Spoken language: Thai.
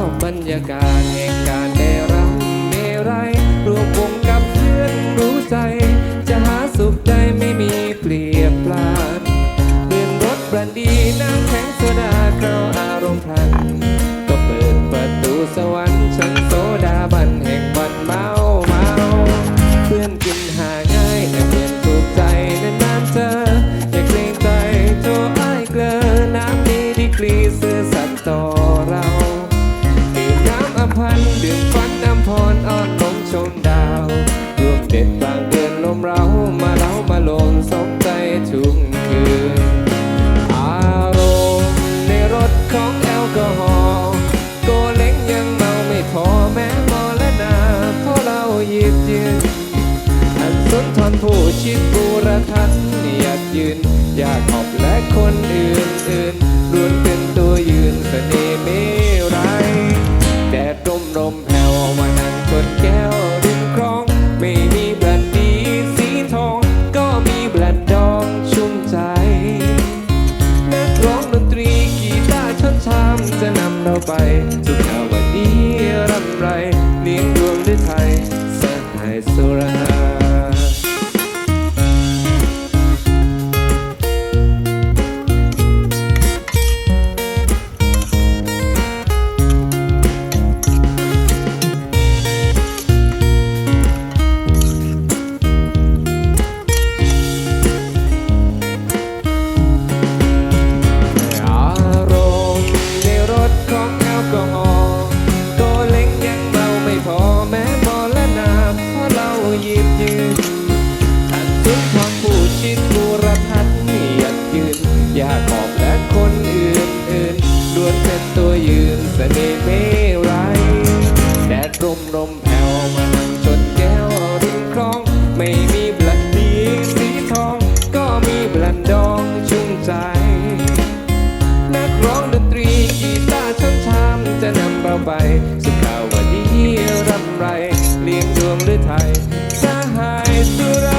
อบบรรยากาศแห่งการได้รำเมไรรวมวงกับเพื่อนรู้ใจ จะหาสุขใดไม่มีเปรียบปรานเดินรถบรันดีน้ำแข็งโซดาเคราอารมณ์พลัน ก็เปิดประตูสวรรค์ชั้นโซดาบันแห่งวันเมาเมาเพื่อนกินหาง่ายแต่เพื่อนถูกใจนานๆเจออย่าเกรงใจโทรอ้ายเกลือน้ำดีดีกรีซื่อสัตย์ต่อ นสุนผู้ชิดบูรทันอยากยืน อยากขอบและคนอื่นอื่นๆล้วนเป็นตัวยืนเสน่ห์ไม่ไรแดดร่มลมแผ่วมานั่งชนแก้วริมคลอง ไม่มีแบลันดีสีทอง ก็มีแบลันดองชุ่มใจ นักร้องดนตรีกีตาร์ชนชามจะนำเราไป หยิบยืนท่านสุนทรผู้ชิดบูรทัศน์อยากยืน อยากขอบและคนอื่นอื่นๆล้วนเป็นตัวยืนเสน่ห์ไม่ไรแดดร่มลมแผ่วมานั่งชนแก้วริมคลอง ไม่มีบลันดีสีทอง ก็มีบลันดองชุ่มใจ นักร้องดนตรีกีตาร์ชนชามจะนำเราไปสุขาวดีรำไรเลี้ยงดวงหรือไทย through the